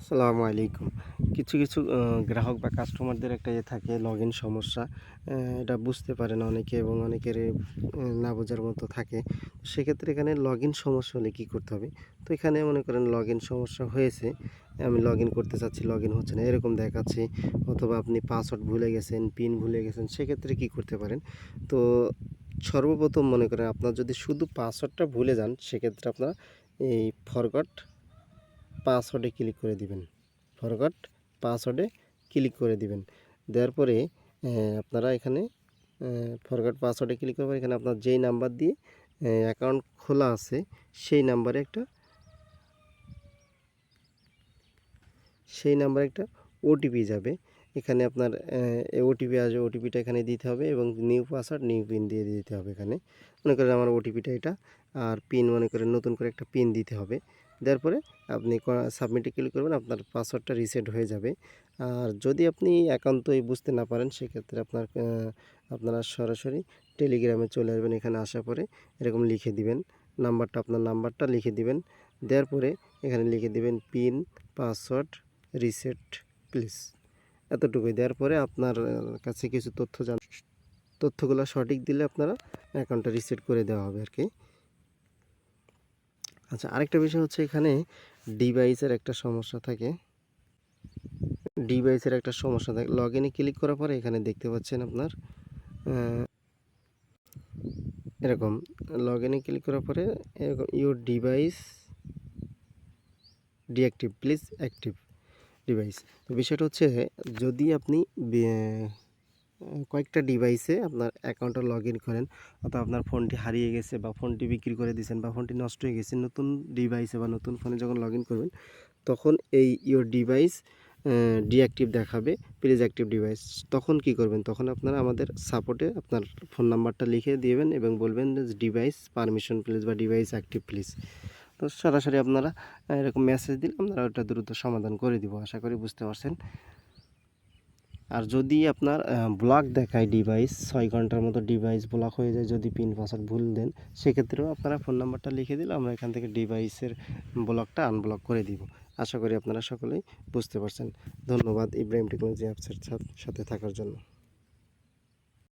আসসালামু আলাইকুম। কিছু কিছু গ্রাহক বা কাস্টমারদের একটা ইয়ে থাকে লগ ইন সমস্যা এটা বুঝতে পারে না অনেকে এবং অনেকের না বোঝার মতো থাকে। সেক্ষেত্রে এখানে লগ ইন সমস্যা হলে কী করতে হবে? তো এখানে মনে করেন লগ ইন সমস্যা হয়েছে, আমি লগ ইন করতে চাচ্ছি লগ ইন হচ্ছে না, এরকম দেখাচ্ছে। অথবা আপনি পাসওয়ার্ড ভুলে গেছেন পিন ভুলে গেছেন, সেক্ষেত্রে কী করতে পারেন? তো সর্বপ্রথম মনে করেন আপনার যদি শুধু পাসওয়ার্ডটা ভুলে যান, সেক্ষেত্রে আপনার এই ফরগট পাসওয়ার্ডে ক্লিক করে দিবেন। ফরগট পাসওয়ার্ডে ক্লিক করে দিবেন। দেওয়ার পরে আপনারা এখানে ফরগট পাসওয়ার্ডে ক্লিক করবেন। এখানে আপনার যেই নাম্বার দিয়ে অ্যাকাউন্ট খোলা আছে, সেই নাম্বারে একটা, সেই নাম্বারে একটা ওটিপি যাবে। এখানে আপনার ওটিপি আসবে ওটিপিটা এখানে দিতে হবে এবং নিউ পাসওয়ার্ড নিউ পিন দিয়ে দিতে হবে এখানে। মনে করেন আমার ওটিপিটা এটা, আর পিন মনে করেন নতুন করে একটা পিন দিতে হবে। দেওয়ার পরে আপনি সাবমিটে ক্লিক করবেন, আপনার পাসওয়ার্ডটা রিসেট হয়ে যাবে। আর যদি আপনি একান্তই বুঝতে না পারেন, সেক্ষেত্রে আপনার আপনারা সরাসরি টেলিগ্রামে চলে আসবেন, এখানে আসার পরে এরকম লিখে দিবেন। নাম্বারটা, আপনার নাম্বারটা লিখে দিবেন। দেওয়ার পরে এখানে লিখে দিবেন পিন পাসওয়ার্ড রিসেট প্লিজ এতটুকুই। দেওয়ার পরে আপনার কাছে কিছু তথ্য জান, তথ্যগুলো সঠিক দিলে আপনারা অ্যাকাউন্টটা রিসেট করে দেওয়া হবে আর কি আচ্ছা আরেকটা বিষয় হচ্ছে এখানে ডিভাইসের একটা সমস্যা থাকে। ডিভাইসের একটা সমস্যা থাকে। লগ ইনে ক্লিক করার পরে এখানে দেখতে পাচ্ছেন আপনার এরকম লগ ইনে ক্লিক করার পরে এরকম your device deactive please active device তো বিষয়টা হচ্ছে, যদি আপনি কয়েকটা ডিভাইসে আপনার অ্যাকাউন্টটা লগ ইন করেন, অথবা আপনার ফোনটি হারিয়ে গেছে বা ফোনটি বিক্রি করে দিয়েছেন বা ফোনটি নষ্ট হয়ে গেছে, নতুন ডিভাইসে বা নতুন ফোনে যখন লগ ইন করবেন, তখন এই ইওর ডিভাইস ডিঅ্যাক্টিভ দেখাবে প্লিজ অ্যাক্টিভ ডিভাইস তখন কি করবেন? তখন আপনারা আমাদের সাপোর্টে আপনার ফোন নাম্বারটা লিখে দিবেন এবং বলবেন ডিভাইস পারমিশন প্লিজ বা ডিভাইস অ্যাক্টিভ প্লিজ তো সরাসরি আপনারা এরকম মেসেজ দিলে আমরা ওটা দ্রুত সমাধান করে দিব, আশা করি বুঝতে পারছেন। আর যদি আপনার ব্লক দেখায় ডিভাইস ছয় ঘণ্টার মতো ডিভাইস ব্লক হয়ে যায় যদি পিন পাসওয়ার্ড ভুল দেন, সেক্ষেত্রেও আপনারা ফোন নাম্বারটা লিখে দিলে আমরা এখান থেকে ডিভাইসের ব্লকটা আনব্লক করে দিব। আশা করি আপনারা সকলেই বুঝতে পারছেন। ধন্যবাদ ইব্রাহিম টেকনোলজি অ্যাপসের সাথে থাকার জন্য।